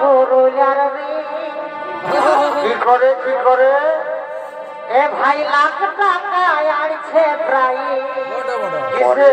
পুরুলিয়ার কি করে কি করে? এ ভাই লাখ টাকা আড়ছে প্রায়। পরে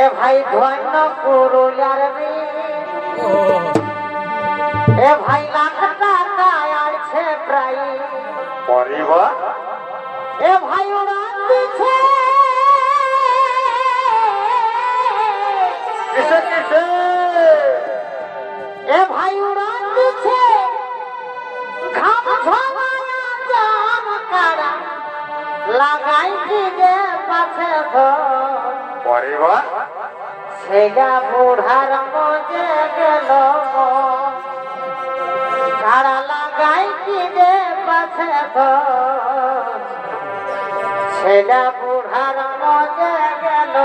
এ ভাই ধন্য পুরুলিয়ার এ ভাই লাখ টাকা আড়ছে প্রায়। পরে বা। এ ভাই ওরা দিছে কিসে কিসে? এ ভাই ওরা দিছে ঘাম ঝমায়া জাম কারা লাগাই কি যে পাশে ঘর। পরে বা সেগা বুড়ার মজে গেল। কারা লাগাই যে পাশে ঘর। সেগা বুড়ার মজে গেল।